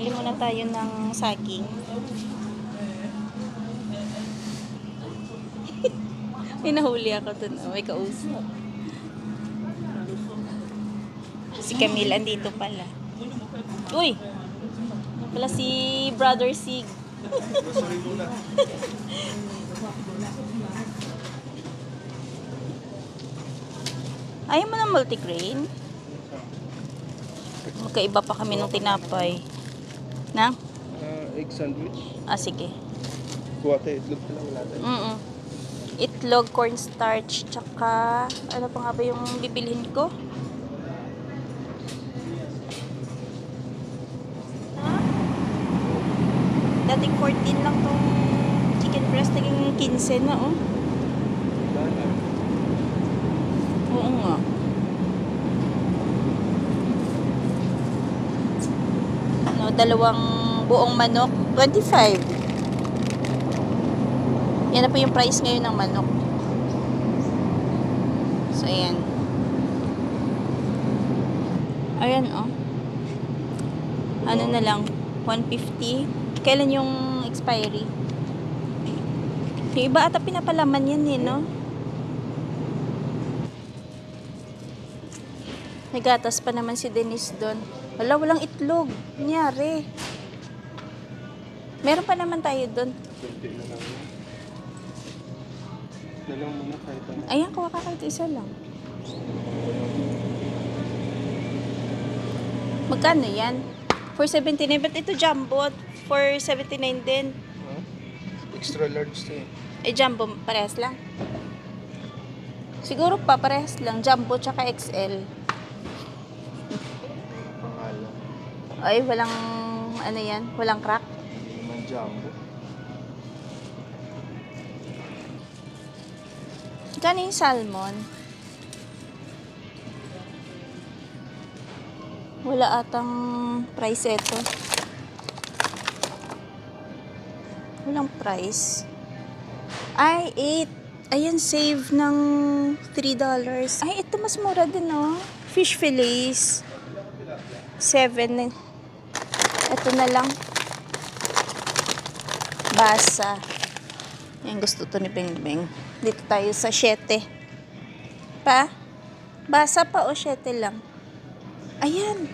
Bili muna tayo ng saging. May nahuli ako dun. Oh, may kausap. Si Camille andito pala. Uy! Pala si Brother Sig. Ayaw mo ng multigrain? Magkaiba pa kami ng tinapay. Na? Ah, egg sandwich. Ah, sige. Kuha tayo itlog pa lang wala tayo. Mm Itlog, cornstarch, tsaka ano pa nga ba yung bibilhin ko? Dating 14 lang tong chicken breast, naging 15 na oh. Oo nga. Dalawang buong manok, 25. Yan na po yung price ngayon ng manok. So, ayan. Ayan, oh. Ano na lang, 150. Kailan yung expiry? Yung iba ata pinapalaman yan eh, no? May gatas pa naman si Denise doon. Wala, walang itlog. Nangyari. Meron pa naman tayo doon. Lang muna kahit ano. Ayan, kuha ka kahit isa lang. Magkano yan? 479. Ba't ito jumbo? 479 din. Ha? Extra large to eh. Eh, jumbo, parehas lang. Siguro pa, parehas lang. Jumbo tsaka XL. Ay, walang, ano yan? Walang crack. Naman jumbo. Yung salmon? Wala atang price ito. Walang price. Ay, 8. Ayan, save ng $3. Ay, ito mas mura din, oh. Fish fillets. 7. Ito na lang. Basa. Yan, gusto to ni Beng Beng. Dito tayo sa 7. Pa? Basa pa o 7 lang? Ayan.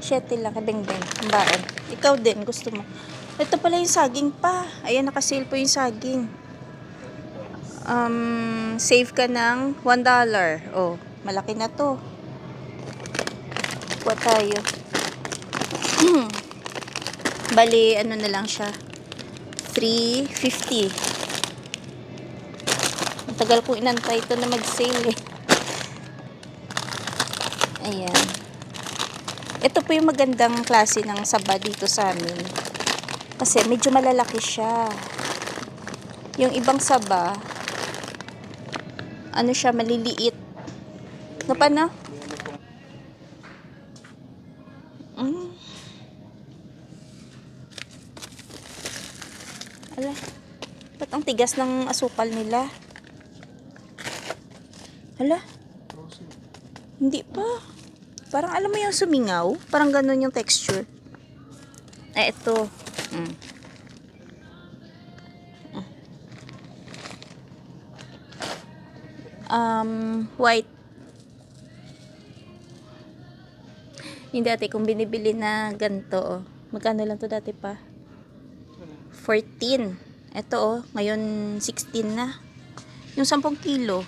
7 lang Beng Beng. Baon. Ikaw din, gusto mo. Ito pala yung saging pa. Ayan, nakasale po yung saging. Um, save ka ng $1. Oh, malaki na to. Kuha tayo. Bali, ano na lang siya. 350. Ang tagal kong inantay ito na mag-sale eh. Ayan. Ito po yung magandang klase ng saba dito sa amin. Kasi medyo malalaki siya. Yung ibang saba, ano siya, maliliit. No pa na? Mm. Ala, ba't ang tigas ng asukal nila? Ala, Frozen. hindi pa. Parang alam mo yung sumingaw? Parang ganun yung texture. Eh, ito. Mm. Um, white. Yung dati kung binibili na ganito, oh. Magkano lang to dati pa? 14. Ito, oh. Ngayon, 16 na. Yung 10 kilo.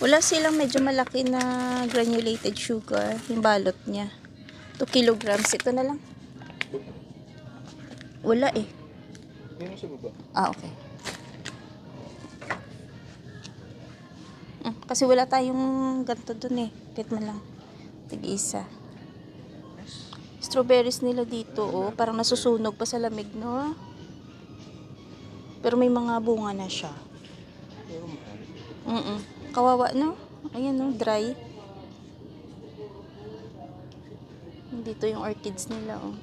Wala silang medyo malaki na granulated sugar, yung balot niya. 2 kilograms. Ito na lang. Wala eh. Yan sa baba. Ah, okay. Mm, kasi wala tayong ganito dun eh. Kahit man lang. Tig-isa. Strawberries nila dito, oh. Parang nasusunog pa sa lamig, no? Pero may mga bunga na siya. Mahal. Mm Kawawa, no? Ayan, no? Dry. Dito yung orchids nila, oh.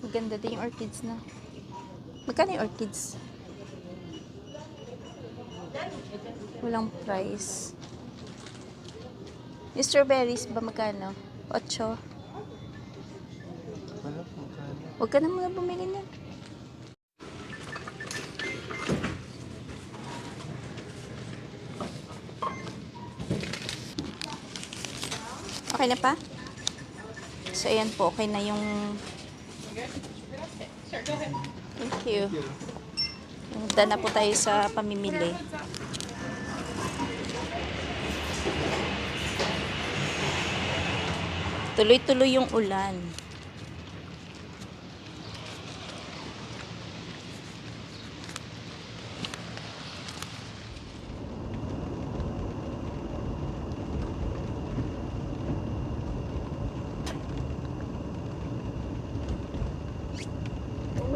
Maganda din yung orchids na. Magkano yung orchids? Walang price. Yung strawberries ba magkano? 8. Huwag ka na muna bumili na. Okay na pa? So, ayan po. Okay na yung... Thank you. Punta na po tayo sa pamimili. Tuloy-tuloy yung ulan.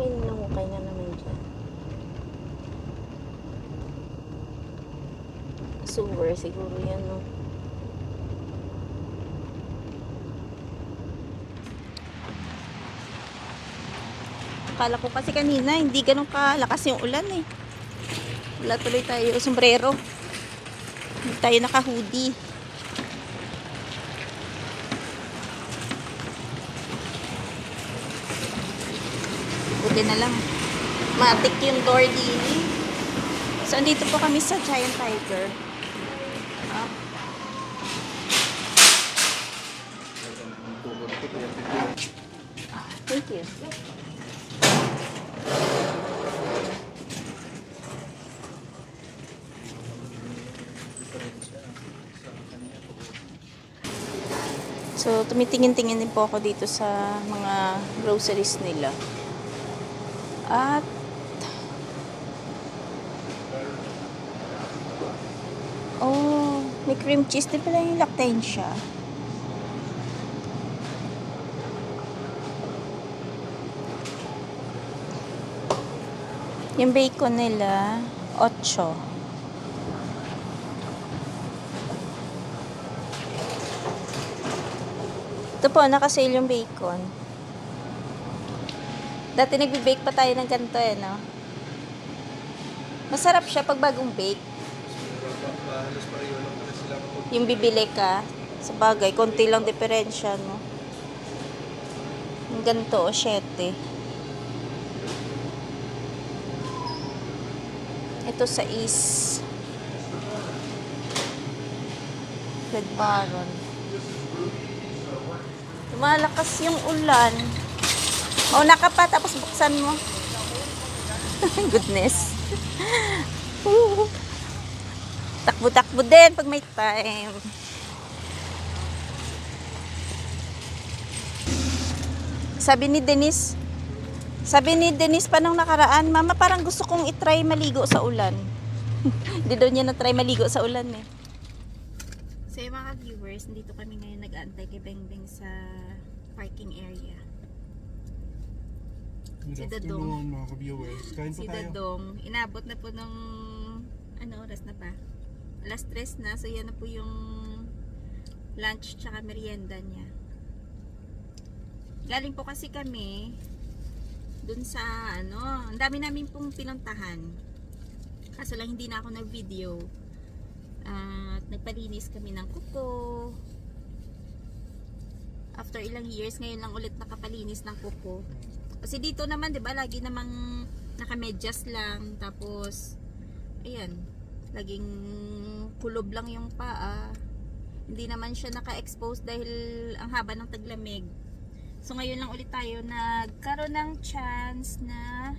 May nangukay na naman dyan. Sewer siguro yan, no? Akala ko kasi kanina, hindi ganun kalakas yung ulan eh. Wala tuloy tayo sombrero. Hindi tayo naka-hoodie. Buti na lang. Matik yung door din. So, andito po kami sa Giant Tiger. Thank you. So, tumitingin-tingin din po ako dito sa mga groceries nila. At Oh, may cream cheese din pala yung lactancia. Yung bacon nila, 8. Ito po, nakasale yung bacon. Dati nagbe-bake pa tayo ng ganito eh, no? Masarap siya pag bagong bake. Yung bibili ka, sa bagay, konti lang diferensya, no? Yung ganito, o 7. Ito sa is Red Baron. Lumalakas yung ulan. Mauna ka pa, tapos buksan mo. Goodness. Takbo-takbo din pag may time. Sabi ni Denise, sabi ni Denise pa nung nakaraan, Mama, parang gusto kong itry maligo sa ulan. Hindi daw niya na-try maligo sa ulan eh. So yung mga viewers, dito kami ngayon nag-aantay kay Bengbeng sa parking area. Good Si Dadong. mga ka-viewers. Kain Si tayo. Dadong, inabot na po ng ano oras na pa? Alas 3 na, so yan na po yung lunch tsaka merienda niya. Galing po kasi kami dun sa ano, ang dami namin pong pinuntahan. Kaso lang hindi na ako nag-video. At nagpalinis kami ng kuko. After ilang years, ngayon lang ulit nakapalinis ng kuko. Kasi dito naman, 'di ba, lagi namang nakamedyas lang tapos ayan, laging kulob lang yung paa. Hindi naman siya naka-expose dahil ang haba ng taglamig. So ngayon lang ulit tayo nagkaroon ng chance na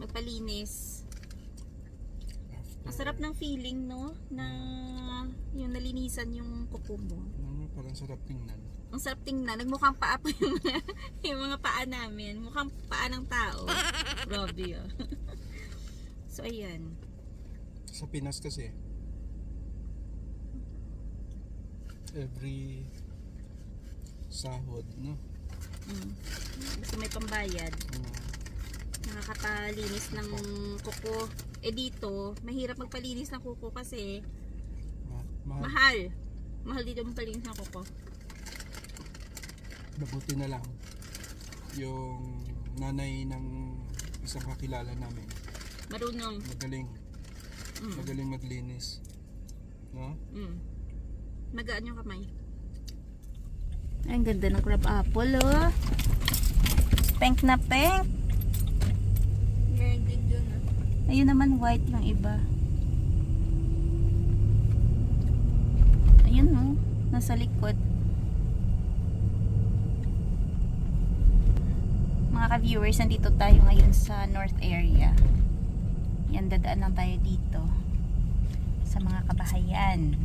magpalinis. Ang sarap ng feeling, no? Na yung nalinisan yung kuko mo. Ano, parang sarap tingnan. Ang sarap tingnan. Nagmukhang paa po yung mga, yung mga paa namin. Mukhang paa ng tao. Grabe ah. so, ayan. Sa Pinas kasi, every sahod, no? Mm. Gusto may pambayad. Uh, Nakakapalinis ng kuko. Eh dito, mahirap magpalinis ng kuko kasi ma- mahal. mahal. Mahal dito magpalinis ng kuko. Mabuti na lang yung nanay ng isang kakilala namin. Marunong. Magaling. Mm. Magaling maglinis. No? Mm. Magaan yung kamay. Ang ganda ng crab apple, oh. Pink na pink. Meron din dyan ah. Ayun naman, white yung iba. Ayun, no. Nasa likod. Mga ka-viewers, nandito tayo ngayon sa north area. Yan, dadaan lang tayo dito. Sa mga kabahayan.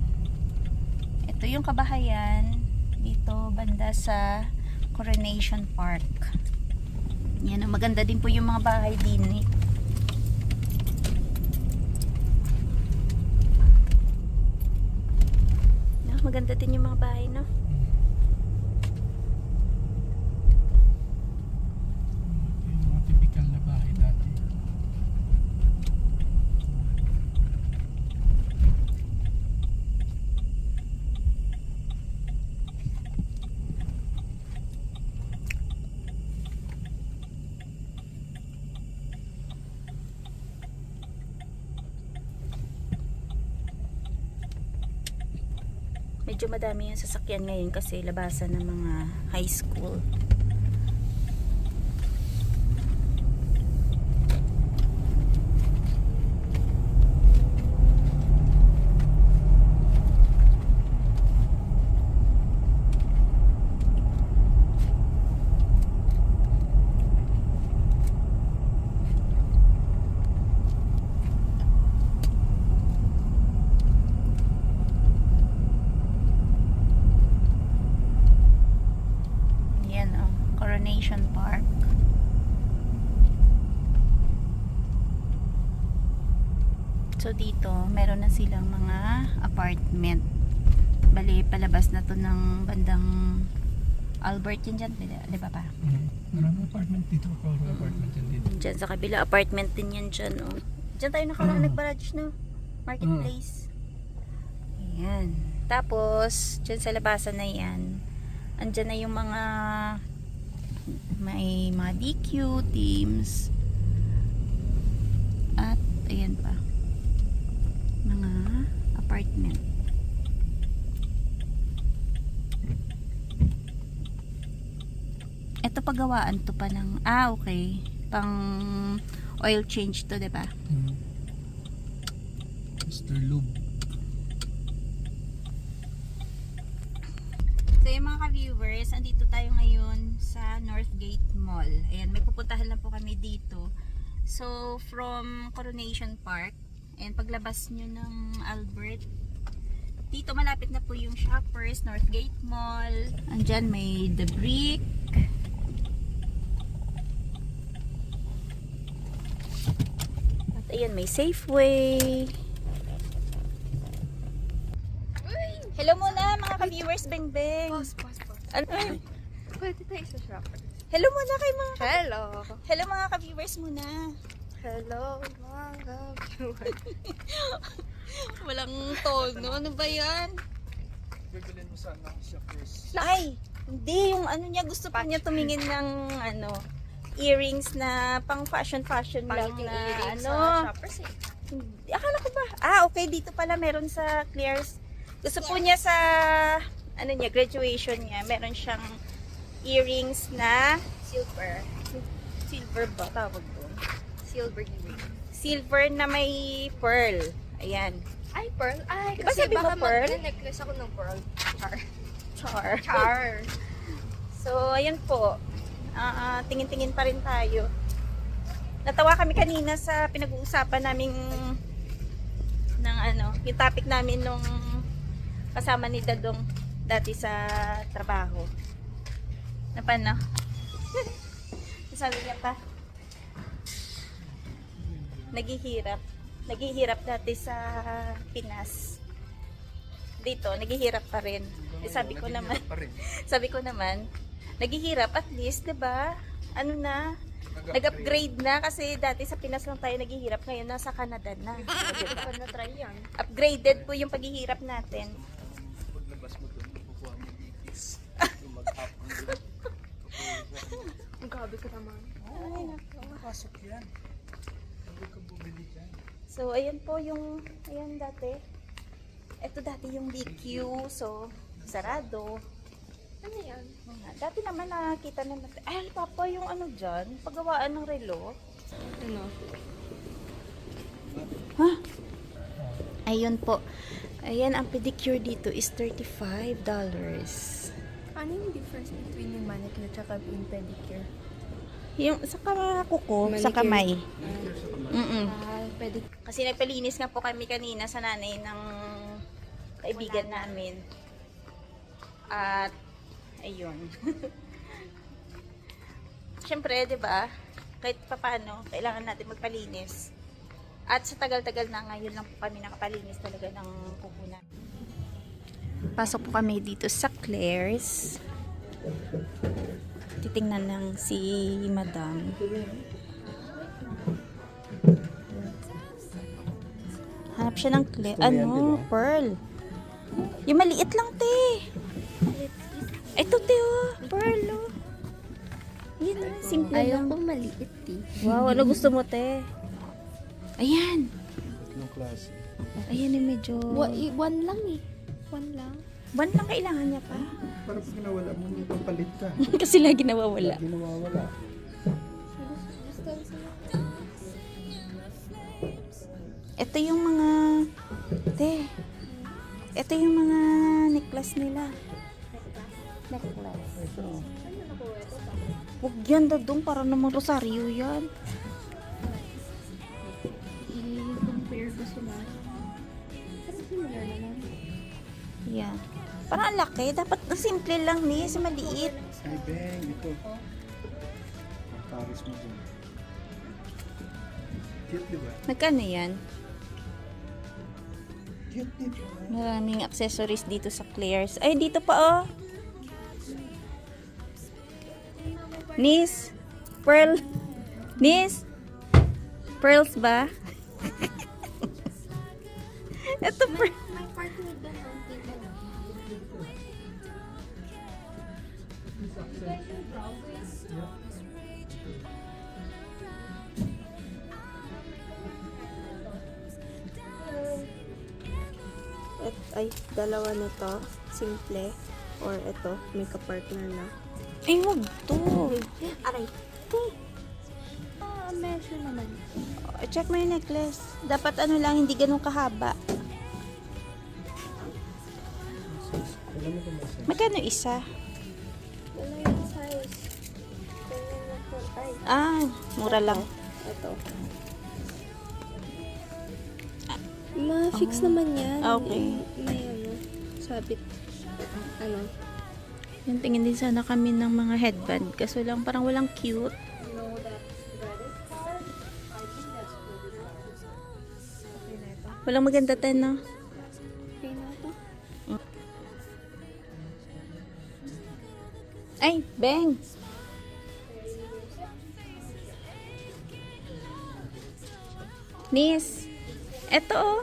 Ito yung kabahayan. Dito, banda sa Coronation Park. Yan, maganda din po yung mga bahay din eh. No, maganda din yung mga bahay, no? Yung mga typical na bahay dati. Medyo madami yung sasakyan ngayon kasi labasan ng mga high school. Yan oh, Coronation Park. So dito, meron na silang mga apartment. Bali, palabas na to ng bandang Albert yun dyan, di ba pa? Mm. Marami apartment dito. Puro apartment yan dito. Dyan sa kabila, apartment din yan dyan, oh. Dyan tayo nakaraan Mm. nag-barrage, no? Marketplace. Ayan. Tapos, dyan sa labasan na yan, andyan na yung mga may mga DQ teams at ayan pa mga apartment ito pagawaan to pa ng ah okay pang oil change to 'di ba Mm. Mr. Lube. So yung mga ka-viewers, andito tayo ngayon sa Northgate Mall. Ayan, may pupuntahan lang po kami dito. So, from Coronation Park, and paglabas nyo ng Albert, dito malapit na po yung Shoppers, Northgate Mall. Andyan may The Brick. At ayan, may Safeway. Hello muna mga ka-viewers, Beng Beng. Pause, pause, pause. Ano? Pwede tayo sa shopper. Hello muna kay mga Hello! Hello mga ka-viewers muna. Hello, mga viewers. Walang tono. Ano ba yan? Bibilin mo sana siya first. Ay, hindi. Yung ano niya, gusto pa niya tumingin ng ano, earrings na pang fashion-fashion lang Pangit yung na earrings ano. sa shoppers eh. Hindi, Akala ko ba? Ah, okay. Dito pala meron sa Claire's. Gusto po niya sa ano niya, graduation niya. Meron siyang earrings na Silver. silver ba tawag? Silver earring. Silver na may pearl. Ayan. Ay, pearl. Ay, Diba kasi sabi mo baka pearl? mag-necklace ako ng pearl. Char. Char. Char. So, ayan po. Ah, ah, tingin-tingin pa rin tayo. Natawa kami kanina sa pinag-uusapan naming ng ano, yung topic namin nung kasama ni Dadong dati sa trabaho. Na paano? Sabi niya pa, naghihirap. Naghihirap dati sa Pinas. Dito, naghihirap pa rin. Eh, sabi ko naman, sabi ko naman, naghihirap at least, 'di ba? Ano na, nag-upgrade na kasi dati sa Pinas lang tayo naghihirap, ngayon nasa Canada na. Hindi ko pa na-try yan. Upgraded po yung paghihirap natin. Paglabas mo doon, kukuha mo yung itis. Yung mag-up ang gabi ko naman. Ay, nako. Pasok yan. Huwag kang bumili dyan. So, ayan po yung, ayan dati. Ito dati yung BQ, so sarado. Ano yan? Dati naman nakakita na natin. Ay, papa, yung ano dyan, paggawaan ng relo. Ano? Ha? Ayun po. Ayan, ang pedicure dito is $35. Ano yung difference between yung manicure at yung pedicure? Yung sa kuko, sa Manicure. kamay. Mm Ah, pwede. Kasi nagpalinis nga po kami kanina sa nanay ng kaibigan namin. At, ayun. Siyempre, di ba? Kahit papano, kailangan natin magpalinis. At sa tagal-tagal na ngayon lang po kami nakapalinis talaga ng kukunan. Pasok po kami dito sa Claire's. Titingnan ng si Madam. Hanap siya ng yan, Ano? Pearl. Yung maliit lang, te. Ito, te, oh. Pearl, oh. Yan, oh. Simple lang. maliit eh. Wow, ano gusto mo, te? Ayan. Tatlong klase. Ayan yung medyo... one lang eh. One lang. One lang kailangan niya pa. Para pag nawala mo, may papalit ka. Kasi lagi nawawala. Lagi nawawala. Ito yung mga... Te. Ito yung mga necklace nila. Necklace. Ito. Huwag yan, dadong. Para namang rosaryo yan. Parang ang laki. Dapat ang simple lang ni. Kasi maliit. Ay, bang. Ito. Ang Paris mo dun. Cute, di ba? Magkano yan? Cute, di ba? Maraming accessories dito sa Claire's. Ay, dito pa oh. Nis. Pearl. Nis. Pearls ba? Ito pearl. May partner doon Et, ay, dalawa na to. Simple. Or ito, may kapartner na. Ay, wag to. Aray. Ah, measure naman. Oh, Check mo yung necklace. Dapat ano lang, hindi ganun kahaba. Magkano isa? Wala yung size. Na Ah, mura lang. ito. Ma-fix naman yan. Okay. May ano, sabit. Ano, Yung tingin din sana kami ng mga headband. Kaso lang parang walang cute. Walang maganda tayo, no? Ay, Beng! Nis! Eto, oh.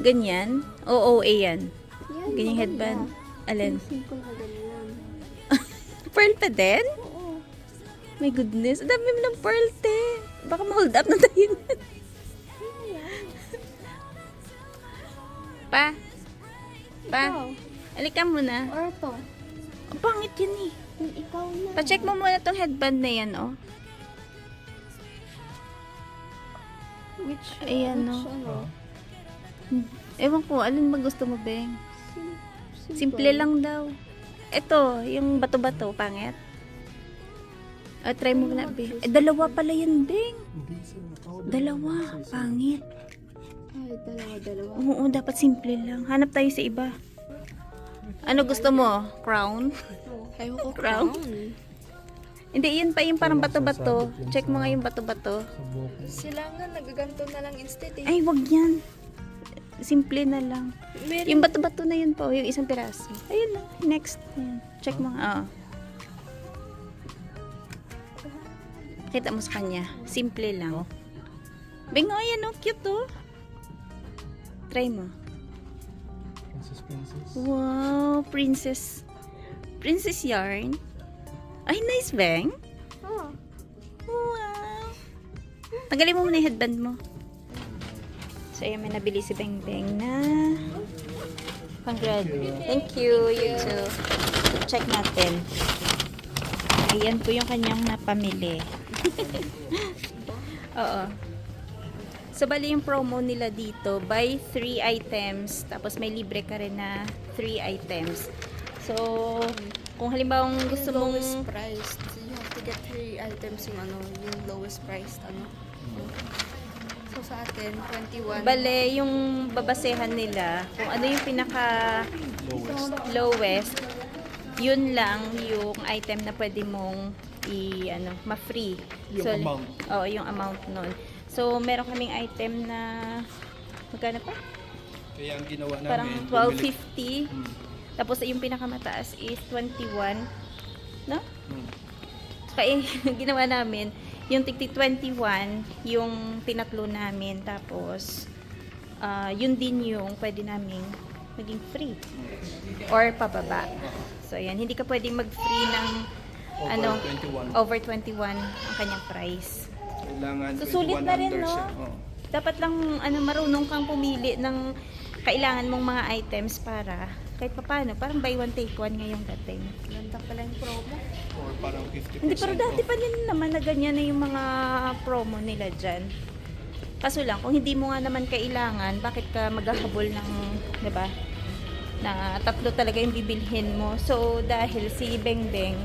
Ganyan? Oo, OA yan. Yan, Ganyang headband. Alin? Na ganyan. Pearl pa din? Oo. My goodness, ang dami mo ng pearl, te. Baka ma-hold up na tayo. pa? Pa? Ikaw. Alika muna. Or to. Ang pangit yun eh. Yung ikaw na. Pa-check mo muna tong headband na yan, oh. Which, Ayan, which, no? ano? Ewan ko, alin ba gusto mo, Beng? Sim- Simple lang daw. Ito, yung bato-bato, pangit. O, try mo na, Beng. Eh, dalawa pala yan, Beng. Dalawa, pangit. Ay, dalawa, dalawa. Oo, dapat simple lang. Hanap tayo sa iba. Ano gusto mo? Crown? Ayaw ko Crown? crown. Hindi, yun pa yung parang bato-bato. Check mo nga yung bato-bato. Sila nga nagaganto na lang instead eh. Ay, wag yan. Simple na lang. Meron. Yung bato-bato na yun po, yung isang piraso. Ayun na, next. Ayan. Check mo nga. Oo. Kita mo sa kanya. Simple lang. Bingo, yan oh, cute oh. Try mo. Princess, princess. Wow, princess. Princess yarn. Ay, nice, Beng. Oh. Wow. Tanggalin mo muna yung headband mo. So, ayan, may nabili si Beng Beng na pang-grad. Thank you. You too. Check natin. Ayan po yung kanyang napamili. Oo. So, bali yung promo nila dito, buy 3 items, tapos may libre ka rin na 3 items. So, kung halimbawa gusto yung mong... lowest price. So you have to get three items yung ano, yung lowest price ano. So sa atin, 21. Bale, yung babasehan nila, kung ano yung pinaka Lowest. lowest, yun lang yung item na pwede mong i ano, ma-free. Yung amount. Oo, yung amount nun. So, meron kaming item na magkano pa? Kaya ang ginawa namin, Parang bumili- 12.50. Hmm. Tapos yung pinakamataas is 21. No? Hmm. Kaya ginawa namin, yung tigti 21, yung tinatlo namin. Tapos, ah, yun din yung pwede namin maging free. Or pababa. So, yan. Hindi ka pwedeng mag-free ng Over ano, 21. over 21 ang kanyang price. Kailangan So, sulit 21 na rin, no? siya. Oo. Dapat lang ano marunong kang pumili ng kailangan mong mga items para kahit papaano, parang buy one take one ngayong dating. Ganda pala yung promo. Or parang 50% Hindi, pero dati pa din naman na ganyan na yung mga promo nila dyan. Kaso lang, kung hindi mo nga naman kailangan, bakit ka maghahabol ng, di ba? Na tatlo talaga yung bibilhin mo. So, dahil si Beng Beng,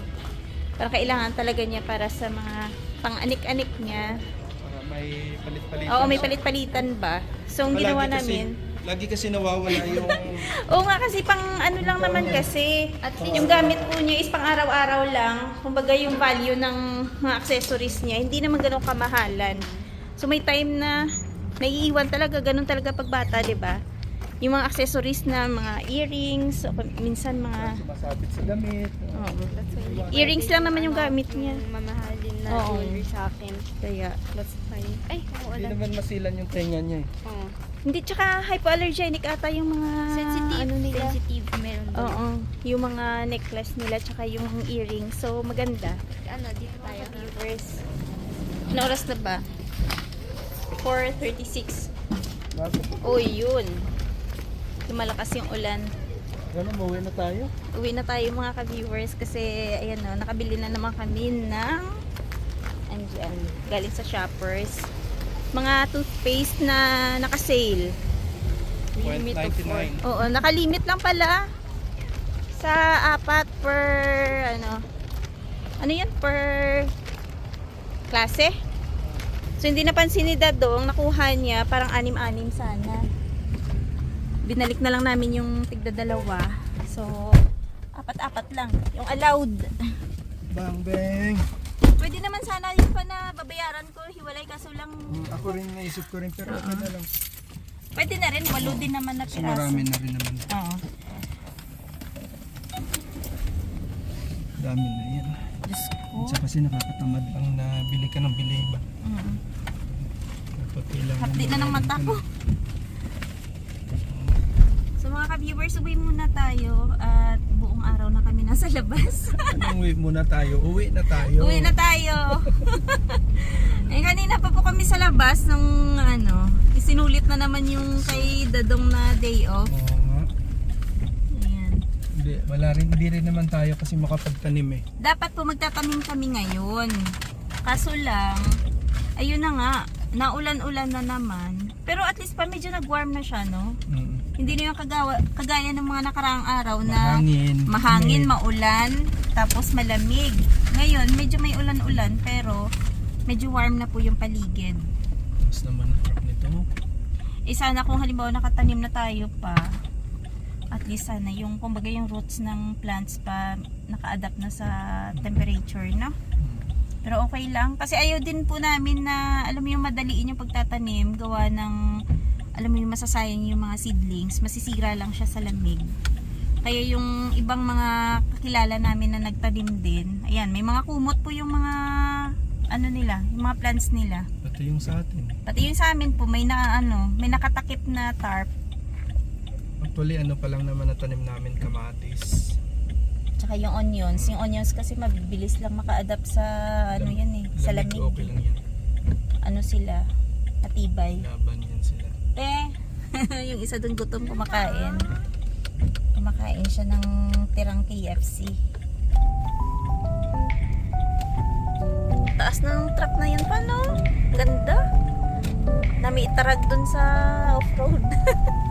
parang kailangan talaga niya para sa mga pang-anik-anik niya. Para may palit-palitan. Oo, may palit-palitan ba? So, ang ginawa kasi- namin, Lagi kasi nawawala yung Oo nga kasi pang ano lang naman kasi. At yung gamit po niya is pang araw-araw lang. Kumbaga yung value ng mga accessories niya, hindi naman ganun kamahalan. So may time na naiiwan talaga, ganun talaga pag bata, 'di ba? Yung mga accessories na mga earrings, o minsan mga sumasabit sa damit. oo. That's why hindi Earrings lang naman yung gamit niya. mamahalin na Oo. jewelry sa akin. Kaya That's fine. Ay, oo, Hindi wala. naman masilan yung tenga niya eh. Oo. hindi tsaka hypoallergenic ata yung mga Sensitive. ano nila. Sensitive. Meron doon. Oo, yung mga necklace nila tsaka yung earrings. So maganda. Ano, dito tayo. viewers. Ano oras na ba? 4.36. Uy, yun. Lumalakas yung ulan. Gano'n, mauwi na tayo. Uwi na tayo mga ka-viewers kasi ayan o, nakabili na naman kami ng andyan, galing sa shoppers. Mga toothpaste na naka-sale. Limit of four. 99. Oo, nakalimit lang pala sa apat per ano. Ano 'yan per klase? So hindi napansin ni Dadong nakuha niya parang anim-anim sana. Binalik na lang namin yung tigda dalawa. So apat-apat lang yung allowed. Bang, bang. Pwede naman sana yung pa na babayaran ko hiwalay kaso lang Hmm, ako rin naisip ko rin, pero okay na lang. pwede na rin walo din naman na So piraso. marami na rin naman. Oo. Dami na yan. Diyos ko. Saka kasi nakakatamad lang na bili ka ng bili. Mm. Kapag kailangan Hapdi na ng mata ko. Mga ka-viewers, uwi muna tayo at buong araw na kami nasa labas. Uwi muna tayo. Uwi na tayo. uwi na tayo. eh kanina pa po kami sa labas nung ano, isinulit na naman yung kay Dadong na day off. Oo nga. Ayan. Hindi, wala rin, hindi rin naman tayo kasi makapagtanim eh. Dapat po magtatanim kami ngayon. Kaso lang, ayun na nga, naulan-ulan na naman. Pero at least pa medyo nag-warm na siya, no? Mm. Hindi na yung kagawa, kagaya ng mga nakaraang araw na Mahangin. mahangin, maulan, tapos malamig. Ngayon, medyo may ulan-ulan pero medyo warm na po yung paligid. Tapos naman ang truck nito. Eh sana kung halimbawa nakatanim na tayo pa, at least sana yung kumbaga yung roots ng plants pa naka-adapt na sa temperature, no? Pero okay lang. Kasi ayaw din po namin na, alam mo yung madaliin yung pagtatanim, gawa ng, alam mo yung masasayang yung mga seedlings, masisira lang siya sa lamig. Kaya yung ibang mga kakilala namin na nagtanim din, ayan, may mga kumot po yung mga, ano nila, yung mga plants nila. Pati yung sa atin. Pati yung sa amin po, may na, ano, may nakatakip na tarp, Actually, ano pa lang naman natanim namin kamatis. tsaka yung onions. Yung onions kasi mabibilis lang maka-adapt sa, ano yan eh, sa lamig. Okay lang yan. Ano sila, matibay. Laban yan sila. Eh, yung isa dun gutom kumakain. Kumakain siya ng tirang KFC. Taas ng truck na yan pa? Ganda. Nami itarag dun sa off-road.